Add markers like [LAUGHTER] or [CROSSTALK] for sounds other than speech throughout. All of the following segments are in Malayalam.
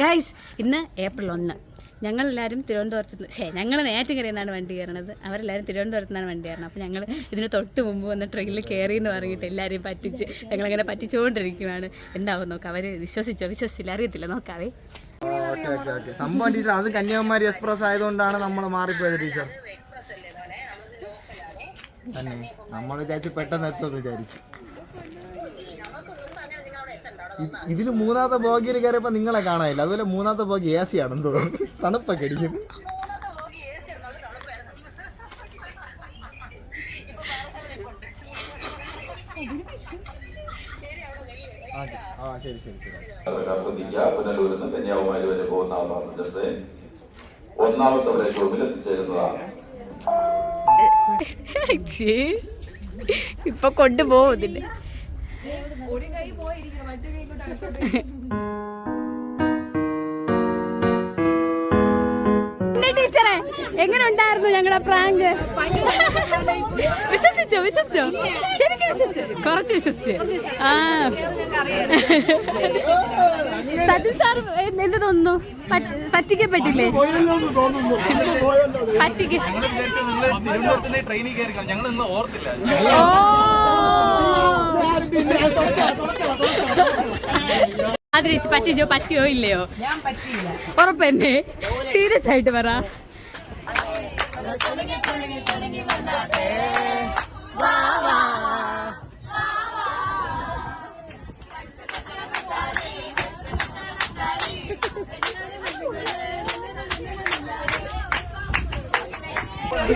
ഗൈസ് ഇന്ന് ഏപ്രിൽ ഒന്ന്. ഞങ്ങളെല്ലാവരും തിരുവനന്തപുരത്ത് നിന്ന് ശേ ഞങ്ങൾ നേറ്റുകരയിൽ നിന്നാണ് വണ്ടി കയറണത് അവരെല്ലാവരും തിരുവനന്തപുരത്ത് നിന്നാണ് വണ്ടി കയറണം അപ്പോൾ ഞങ്ങൾ ഇതിന് തൊട്ട് മുമ്പ് വന്ന് ട്രെയിനിൽ കയറി എന്ന് പറഞ്ഞിട്ട് എല്ലാവരെയും പറ്റിച്ച് ഞങ്ങളങ്ങനെ പറ്റിച്ചുകൊണ്ടിരിക്കുകയാണ് എന്താവും നോക്കാം അവർ വിശ്വസിച്ചോ? വിശ്വസിച്ചില്ല അറിയത്തില്ല. നോക്കാവേ. സംഭവം ടീച്ചർ അത് കന്യാകുമാരി എക്സ്പ്രസ് ആയതുകൊണ്ടാണ് നമ്മൾ മാറിപ്പോയത് ടീച്ചർ തന്നെ. നമ്മൾ വിചാരിച്ച് പെട്ടെന്ന് എത്തുമെന്ന് വിചാരിച്ചു. ഇതിൽ മൂന്നാമത്തെ ബോഗിയിൽ കയറിയപ്പോ നിങ്ങളെ കാണാനില്ല. അതുപോലെ മൂന്നാമത്തെ ബോഗി എ സി ആണെന്ന് തോന്നുന്നു. തണുപ്പൊക്കെ അടിക്കുന്നു. ആ ശരി ശരി ശരി. ശ്രദ്ധിക്കുക പുനലൂരിൽ നിന്ന് കന്യാകുമാരി വരെ പോകുന്ന ഒന്നാമത്തെ പ്ലാറ്റ്ഫോമിൽ എത്തിച്ചേരുന്നതാണ്. ഇപ്പൊ കൊണ്ടുപോകുന്നില്ല ടീച്ചറെ എങ്ങനെ ഉണ്ടായിരുന്നു ഞങ്ങളുടെ പ്രാങ്ക്? വിശ്വസിച്ചോ വിശ്വസിച്ചോ? ശരിക്കും വിശ്വസിച്ചു? കുറച്ച് വിശ്വസിച്ചു. ആ. സജിൻ സാർ എന്ത് തോന്നുന്നു? പറ്റ- പറ്റിക്കപ്പെട്ടില്ലേ? പറ്റിക്ക ഓർത്തില്ല. ആദരിച്ച് പറ്റിച്ചോ പറ്റിയോ ഇല്ലയോ? ഉറപ്പന്നെ. സീരിയസ് ആയിട്ട് പറ.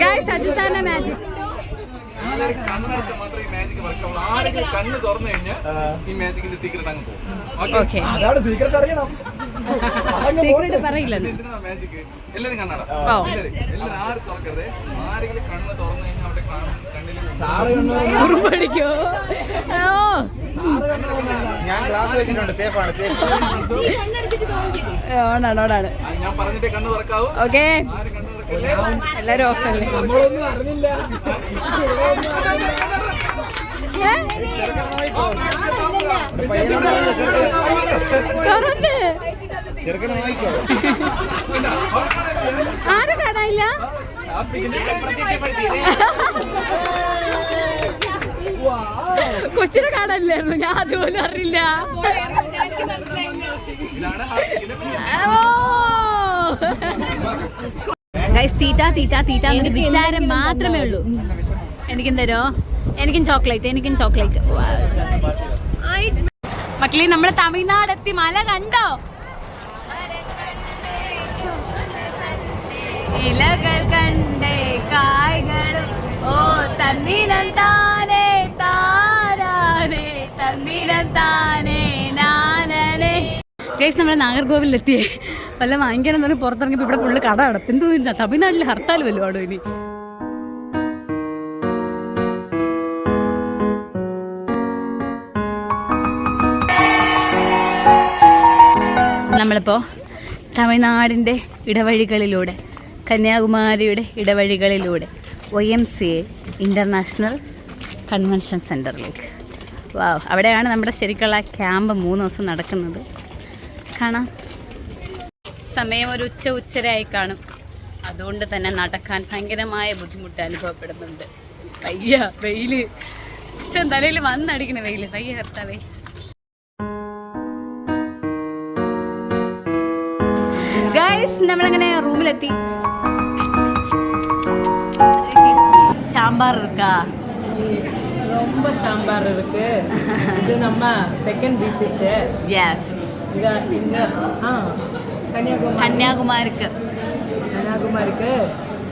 ഗായ്സ് സാറിന്റെ മാജിക് ആരെങ്കിലും കണ്ണ് തുറന്നു കഴിഞ്ഞാൽ ഈ മാജിക്കിന്റെ സീക്രട്ട് അങ്ങ് പോകും. അതാണ് സീക്രട്ട് അറിയണം. സീക്രട്ട് പറയില്ല. മാജിക് എല്ലാരും കണ്ണട. ഓ. എല്ലാവരും എല്ലാവരും ആരും തുറക്കരുത്? ആരെങ്കിലും കണ്ണ് തുറന്നു കഴിഞ്ഞാൽ അവിടെ കാണും കണ്ണിൽ ഞാൻ ക്ലാസ് വെച്ചിട്ടുണ്ട്. സേഫ് ആണ് സേഫ് ഓണാണ് ഓണാണ് ഞാൻ പറഞ്ഞിട്ടേ കണ്ണ് തുറക്കാവൂ. ഓക്കെ ആരും കണ്ണ് തുറക്കല്ലേ എല്ലാരും ഓഫ് അല്ലേ? നമ്മളൊന്നും അറിഞ്ഞില്ല? തുറന്ന് ആരും കാണാനില്ല കൊച്ചിനെ കാണാനില്ലായിരുന്നു. ഞാൻ അതുപോലെ അറിയില്ല. തീറ്റ തീറ്റ തീറ്റ എന്നൊരു വിചാരം മാത്രമേ ഉള്ളൂ. എനിക്കെന്തരോ? തരോ എനിക്കും ചോക്ലേറ്റ് എനിക്കും ചോക്ലേറ്റ്. മക്കളെ നമ്മൾ തമിഴ്നാട് എത്തി മല കണ്ടോ? ഇലകൾ കണ്ടേ കായ്കളും. ഓ തന്നിനം താനേ താരാനേ തന്നിനം താനേ നാനേ ഗൈസ് നമ്മൾ നാഗർകോവിലെത്തിയേ. വല്ല വാങ്ങിക്കണം എന്ന് പറഞ്ഞ് പുറത്തിറങ്ങിയപ്പോൾ ഇവിടെ ഫുള്ള് കട അടപ്പ് എന്തോ ഇല്ല തമിഴ്നാട്ടിൽ ഹർത്താൽ വല്ലതും ആടോ ഇനി? നമ്മളിപ്പോൾ തമിഴ്നാടിന്റെ ഇടവഴികളിലൂടെ കന്യാകുമാരിയുടെ ഇടവഴികളിലൂടെ O M C A international convention സെന്ററിലേക്ക് വാ അവിടെയാണ് നമ്മുടെ ശരിക്കുള്ള ക്യാമ്പ് മൂന്ന് ദിവസം നടക്കുന്നത്. കാണാം. സമയം ഒരു ഉച്ച ഉച്ചരായി കാണും. അതുകൊണ്ട് തന്നെ നടക്കാൻ ഭയങ്കരമായ ബുദ്ധിമുട്ട് അനുഭവപ്പെടുന്നുണ്ട്. വയ്യ വെയിൽ. ഉച്ച തലയിൽ വന്നടിക്കണ വെയിൽ. വയ്യ കർത്താവേ ഗൈസ് നമ്മളിങ്ങനെ റൂമിലെത്തി സാമ്പാർ ഇരിക്കാ ரொம்ப சாம்பார் இருக்கு இது நம்ம செகண்ட் விசிட் യെസ് இங்க இங்க ஆ கன்னியாகுமரி കന്യാകുമാരിക്ക് கன்னியாகுமரிக்கு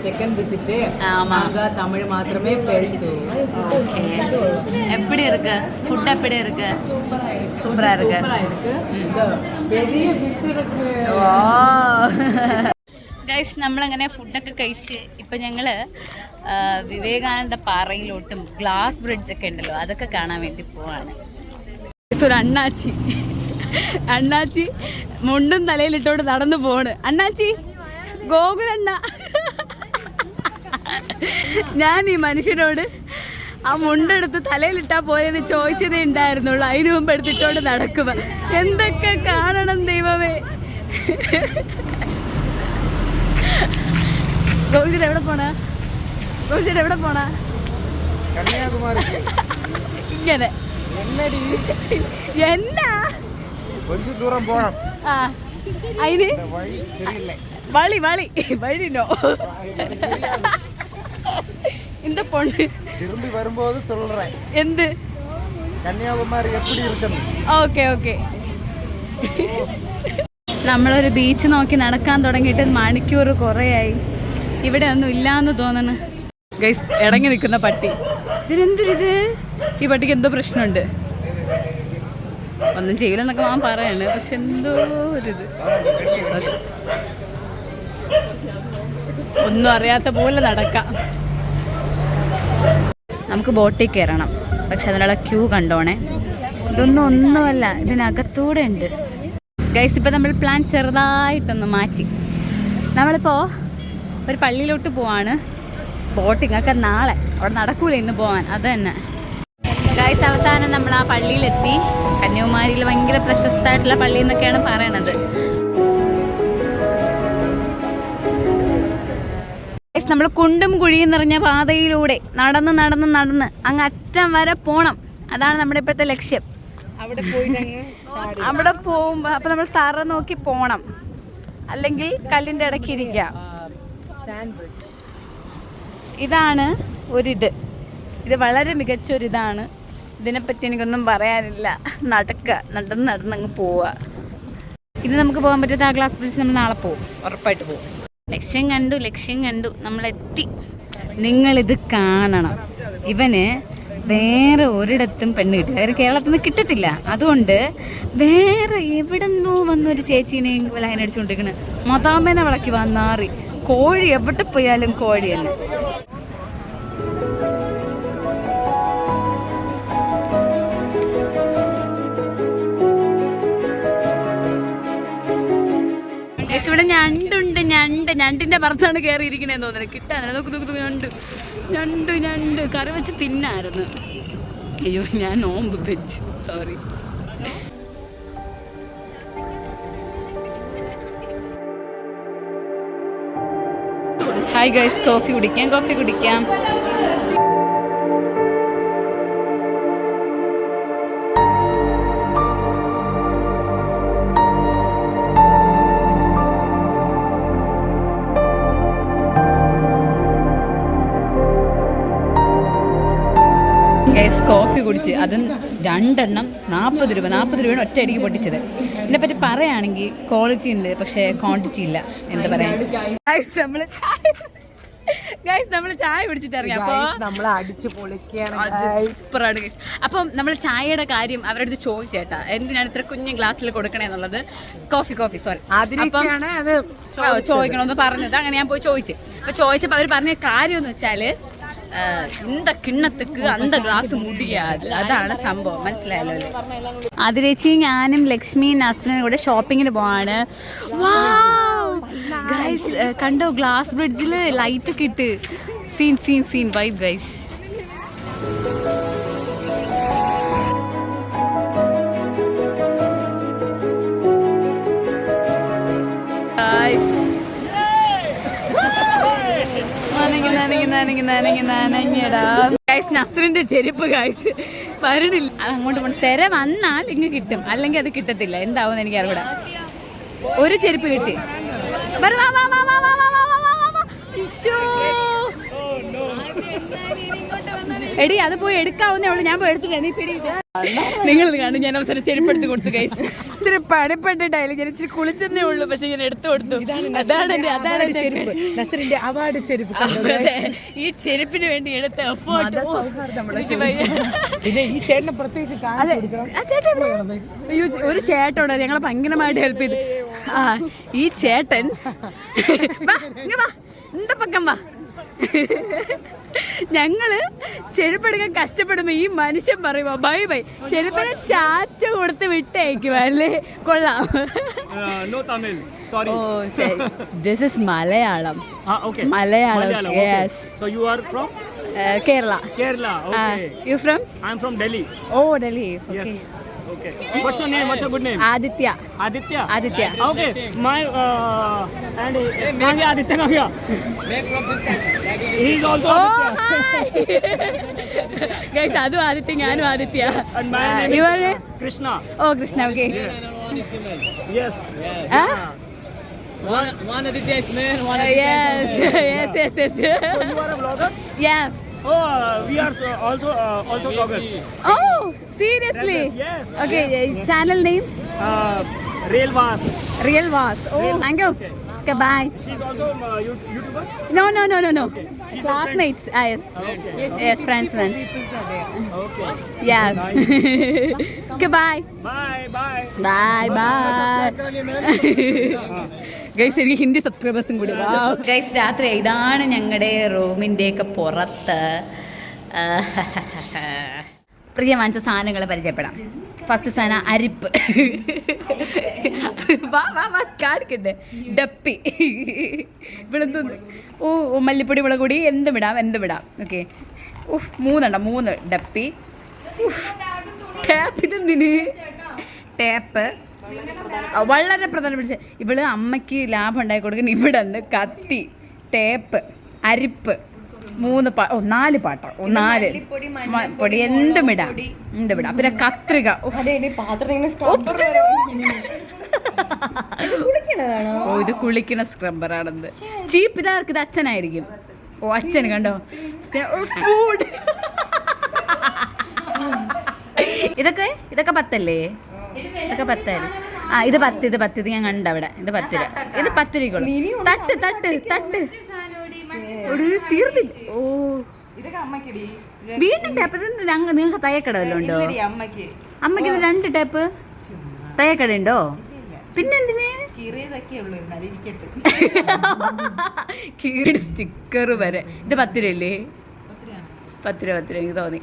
செகண்ட் விசிட் ஆமா. நாங்க தமிழ் மாத்திரமே பேசும் ஓகே எப்படி இருக்கு ஃபுட் எப்படி இருக்கு சூப்பரா இருக்கு சூப்பரா இருக்கு இந்த பெரிய ஃபிஷ் இருக்கு ഗൈസ് നമ്മളങ്ങനെ ഫുഡൊക്കെ കഴിച്ച് ഇപ്പം ഞങ്ങൾ വിവേകാനന്ദ പാറയിലോട്ടും ഗ്ലാസ് ബ്രിഡ്ജ് ഒക്കെ ഉണ്ടല്ലോ അതൊക്കെ കാണാൻ വേണ്ടി പോവാണ് ഒരു അണ്ണാച്ചി അണ്ണാച്ചി മുണ്ടും തലയിലിട്ടോണ്ട് നടന്നു പോണ് അണ്ണാച്ചി ഗോകുലണ്ണ. ഞാൻ ഈ മനുഷ്യനോട് ആ മുണ്ടെടുത്ത് തലയിലിട്ടാ പോയെന്ന് ചോദിച്ചതേ ഉണ്ടായിരുന്നുള്ളൂ. അതിനു മുമ്പ് എടുത്തിട്ടോണ്ട് നടക്കുക എന്തൊക്കെ കാണണം ദൈവമേ? ഗോകുൽ എവിടെ പോണാ? ഗോകുൽ എവിടെ പോണാ? കന്യാകുമാരി ഇങ്ങനെ. എന്നാ? ദൂരം പോണം. ആ. അതിന്? വഴി ശരിയല്ലേ? വളി വളി വഴിനോ இந்த பொண்ணு திரும்பி வரும்போது சொல்றேன் എന്ത് கன்னியாகுமரி எப்படி இருக்குன்னு ഓക്കെ ഓക്കെ നമ്മളൊരു ബീച്ച് നോക്കി നടക്കാൻ തുടങ്ങിയിട്ട് മണിക്കൂർ കുറേയായി ഇവിടെ ഒന്നും ഇല്ലാന്ന് തോന്നണ് ഗൈസ് ഇടങ്ങി നിൽക്കുന്ന പട്ടി ഇതിനെന്തൊരിത് ഈ പട്ടിക്ക് എന്തോ പ്രശ്നമുണ്ട് ഒന്നും ചെയ്യില്ലെന്നൊക്കെ മാൻ പറയാണ് പക്ഷെ എന്തോ ഒരിത് ഒന്നും അറിയാത്ത പോലെ നടക്കാം. നമുക്ക് ബോട്ടിൽ കയറണം. പക്ഷെ അതിനുള്ള ക്യൂ കണ്ടോണേ. ഇതൊന്നും ഒന്നുമല്ല ഇതിനകത്തൂടെ ഉണ്ട്. ഗൈസ് ഇപ്പം നമ്മൾ പ്ലാൻ ചെറുതായിട്ടൊന്ന് മാറ്റി. നമ്മളിപ്പോൾ ഒരു പള്ളിയിലോട്ട് പോവാണ്. ബോട്ടിങ് ഒക്കെ നാളെ. അവിടെ നടക്കൂല ഇന്ന് പോവാൻ. അത് തന്നെ. ഗൈസ് അവസാനം നമ്മൾ ആ പള്ളിയിലെത്തി. കന്യാകുമാരിയിൽ ഭയങ്കര പ്രശസ്തമായിട്ടുള്ള പള്ളി എന്നൊക്കെയാണ് പറയണത്. നമ്മൾ കുണ്ടും കുഴിയും നിറഞ്ഞ പാതയിലൂടെ നടന്ന് നടന്ന് നടന്ന് അങ്ങ് അറ്റം വരെ പോണം. അതാണ് നമ്മുടെ ഇപ്പോഴത്തെ ലക്ഷ്യം. അവിടെ പോകുമ്പോ അവിടെ പോകുമ്പോൾ അപ്പം നമ്മൾ തറ നോക്കി പോണം. അല്ലെങ്കിൽ കല്ലിന്റെ ഇടയ്ക്ക് ഇരിക്കാം ഇതാണ് ഒരിത്. ഇത് വളരെ മികച്ചൊരിതാണ്. ഇതിനെപ്പറ്റി എനിക്കൊന്നും പറയാനില്ല. നടക്കുക. നടന്ന് നടന്ന് അങ്ങ് പോവുക. ഇത് നമുക്ക് പോകാൻ പറ്റാത്ത ആ ഗ്ലാസ് ബ്രിഡ്ജ് നമ്മൾ നാളെ പോകും ഉറപ്പായിട്ട് പോകും ലക്ഷ്യം കണ്ടു ലക്ഷ്യം കണ്ടു. നമ്മളെത്തി. നിങ്ങളിത് കാണണം. ഇവന് വേറെ ഒരിടത്തും പെണ്ണ് കിട്ടില്ല. അവർ കേരളത്തിൽ നിന്ന് കിട്ടത്തില്ല. അതുകൊണ്ട് വേറെ എവിടെ നിന്നോ വന്നൊരു ചേച്ചീനെയും ലൈൻ അടിച്ചുകൊണ്ടിരിക്കുന്നത് മതാമേനെ വിളക്കി വന്നാറി കോഴി എവിടെ പോയാലും കോഴിയല്ല ഇവിടെ ഞണ്ടുണ്ട് ഞണ്ട് ഞണ്ടിന്റെ പുറത്താണ് കയറിയിരിക്കണേന്ന് തോന്നുന്നത് കിട്ടാൻ നോക്ക് നോക്ക് ഞണ്ട്. ഞണ്ട് ഞണ്ട്. കറി വെച്ച് തിന്നായിരുന്നു. അയ്യോ ഞാൻ നോമ്പ് വെച്ച്. സോറി ഹായ് ഗൈസ് കോഫി കുടിക്കാം കോഫി കുടിക്കാം. കോഫി കുടിച്ച് അതും രണ്ടെണ്ണം നാൽപ്പത് രൂപ നാൽപ്പത് രൂപയാണ് ഒറ്റ അടിക്ക് പൊട്ടിച്ചത്. ഇതിനെപ്പറ്റി പറയുകയാണെങ്കിൽ ക്വാളിറ്റി ഉണ്ട് പക്ഷേ ക്വാണ്ടിറ്റി ഇല്ല. എന്താ പറയാ? ഗൈസ് നമ്മൾ ചായ ഗൈസ് നമ്മൾ ചായ പിടിച്ചിട്ട് ഇറങ്ങി അപ്പോൾ നമ്മൾ അടിച്ചു പൊളിക്കുകയാണ് സൂപ്പറാണ് ഗൈസ് അപ്പം നമ്മൾ ചായയുടെ കാര്യം അവരുടെ അടുത്ത് ചോദിച്ചേട്ടാ. എന്തിനാണ് ഇത്ര കുഞ്ഞു ഗ്ലാസ്സിൽ കൊടുക്കണേ എന്നുള്ളത്? കോഫി കോഫി സോറി ചോദിക്കണമെന്ന് പറഞ്ഞത്. അങ്ങനെ ഞാൻ പോയി ചോദിച്ചു. അപ്പൊ ചോദിച്ചപ്പോൾ അവർ പറഞ്ഞ കാര്യം എന്ന് വെച്ചാൽ ആ, இந்த കിണ്ണത്തുക്ക് അന്ത ഗ്ലാസ് മുടിയാത് അതാണ് സംഭവം മനസ്സിലായല്ലോ അല്ലേ അതിലേച്ചി ഞാനും ലക്ഷ്മി നസ്രനും കൂടെ ഷോപ്പിങ്ങിന് പോവാണ് ഗൈസ് കണ്ടോ ഗ്ലാസ് ബ്രിഡ്ജിൽ ലൈറ്റ് ഒക്കെ ഇട്ട് scene scene scene vibe guys guys നനങ്ങി നനങ്ങി നനങ്ങി നനങ്ങി നനങ്ങിയടാ ഗൈസ് നസറിന്റെ ചെരുപ്പ് ഗൈസ് വരണില്ല. അങ്ങോട്ട് പോകണം തെര വന്നാൽ ഇങ്ങ് കിട്ടും. അല്ലെങ്കിൽ അത് കിട്ടത്തില്ല. എന്താവും എനിക്ക് അറിവിടെ ഒരു ചെരുപ്പ് കിട്ടി. വരൂ, എടി അത് പോയി എടുക്കാവുന്നേ ഉള്ളൂ. ഞാൻ പോയി എടുത്തില്ല നീ പിടി നിങ്ങൾ കാണും ഞാൻ അവസരം ചെരുപ്പെടുത്ത് കൊടുത്തു കൈസ് ഇത്തിരി പണിപ്പെട്ടിട്ടായാലും ഞാൻ ഇച്ചിരി കുളിച്ചെന്നേ ഉള്ളൂ. പക്ഷെ ഞാൻ എടുത്തു കൊടുത്തു. അതാണ് എന്റെ- അതാണ് എന്റെ ചെരുപ്പ്. നസറിന്റെ അവാർഡ് ചെരുപ്പ്. ഈ ചെരുപ്പിന് വേണ്ടി എടുത്ത എഫേർട്ട് പിന്നെ ഈ ചേട്ടനെ പ്രത്യേകിച്ച് ചേട്ടൻ ഒരു ചേട്ടനുണ്ട്. ഞങ്ങളെ ഭയങ്കരമായിട്ട് ഹെൽപ്പ് ചെയ്തു. ആ ഈ ചേട്ടൻ. വാ. എന്താ പക്കം വാ? ഞങ്ങൾ ചെരുപ്പെടുക്കാൻ കഷ്ടപ്പെടുമ്പോ ഈ മനുഷ്യൻ പറയുമോ ബൈ ബൈ ചെരുപ്പിന് ചാച്ച കൊടുത്ത് വിട്ടേക്കുവാ അല്ലേ കൊള്ളാം ഓ this is Malayalam Malayalam so you are from Kerala Kerala you from I am from Delhi oh Delhi okay Okay. What's your name? What's your good name? Aditya. Aditya. Aditya. Okay. My uh, and uh, Aditya Navya. He's also. Oh! Guys ಅದು ಆದಿತ್ಯ ನಾನು Aditya ಇವರ್ Krishna oh Krishna okay One, one Aditya is man, one Aditya yes, is man. yes, yes, yes, yes. So you are a vlogger? Yeah. Oh, uh, we are so also uh, also vloggers. Oh, seriously? Uh, yes. Okay, yes. channel name? Uh, Real Vas. Real Vas. Oh, Real, thank you. Okay. Bye. She's also uh, you- YouTuber. No, no, no, no, no. Okay. Classmates. Ah, yes. Okay. Yes, yes, friends, friends. Okay. Yes. okay, bye. Bye bye. Bye, bye guys എനിക്ക് ഹിന്ദി സബ്സ്ക്രൈബേഴ്സും കൂടി ഗൈസ് രാത്രി ഇതാണ് ഞങ്ങളുടെ റൂമിന്റെയൊക്കെ പുറത്ത് പ്രിയ വാങ്ങിച്ച സാധനങ്ങൾ പരിചയപ്പെടാം ഫസ്റ്റ് സാധനം അരിപ്പ് [LAUGHS] വാ വാ വാ കാണിക്കട്ടെ ഡപ്പി. ഇവിടെന്തോ ഓ ഓ, മല്ലിപ്പൊടി മുളക് പൊടി എന്തും ഇടാം എന്തും ഇടാം. ഓക്കെ ഉഫ് മൂന്നെണ്ണം മൂന്ന് ഡപ്പി. ടാപ്പ് ഇതെന്തിന് ടാപ്പ് വളരെ പ്രധാനം പിടിച്ച. ഇവൾ അമ്മയ്ക്ക് ലാഭം ഉണ്ടാക്കി കൊടുക്കുന്ന ഇവിടെ നിന്ന് കത്തി ടേപ്പ് അരിപ്പ് മൂന്ന് പാ ഓ നാല് പാട്ടോ ഓ നാല്. പൊടി എന്തും ഇടാം എന്തും ഇടാം. പിന്നെ കത്രിക ഉഫ്. ഓ ഇത് കുളിക്കണ സ്ക്രബ്ബറാണെന്ന് ചീപ്പ് ഇതാർക്ക് ഇത് അച്ഛനായിരിക്കും. ഓ അച്ഛൻ കണ്ടോ? ഇതൊക്കെ ഇതൊക്കെ പത്തല്ലേ? ഇതൊക്കെ പത്തായിരുന്നു ആ ഇത് പത്ത് ഇത് പത്ത് ഇത് ഞാൻ കണ്ട അവിടെ. ഇത് പത്ത് രൂപ ഇത് പത്ത് രൂപ തട്ട് തട്ട് തട്ട്. തീർന്നില്ല. ഓ. വീണ്ടും ടേപ്പ് നിങ്ങൾക്ക് തയ്യക്കട വല്ലതും ഉണ്ടോ? അമ്മയ്ക്ക്. ഇത് രണ്ട് ടേപ്പ് തയ്യക്കട ഉണ്ടോ പിന്നെന്തിന്? കീറിയുടെ സ്റ്റിക്കർ വരെ. ഇത് പത്ത് രൂപയല്ലേ പത്ത് രൂപ പത്ത് രൂപ എനിക്ക് തോന്നി.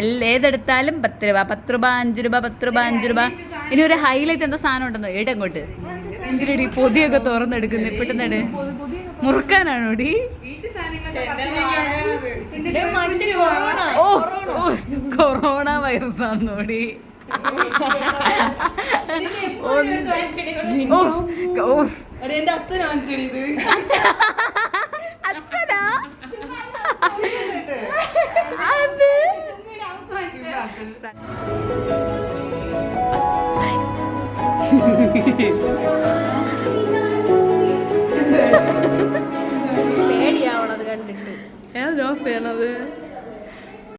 എല്ലാ ഏതെടുത്താലും പത്ത് രൂപ. പത്ത് രൂപ അഞ്ച് രൂപ പത്ത് രൂപ അഞ്ച് രൂപ. ഇനി ഒരു ഹൈലൈറ്റ് എന്താ സാധനം ഉണ്ടെന്നോ? ഏടെ അങ്ങോട്ട്. എന്തിനടി പൊതിയൊക്കെ തുറന്നെടുക്കുന്നു? പെട്ടെന്നാണ് മുറുക്കാനാണോ ഡി കൊറോണ. വൈറസ് ആണോടി അച്ഛനാ അത് പേടിയാവണത് കണ്ടിട്ട്. ഏതാ ഓഫ് ചെയ്യണത്.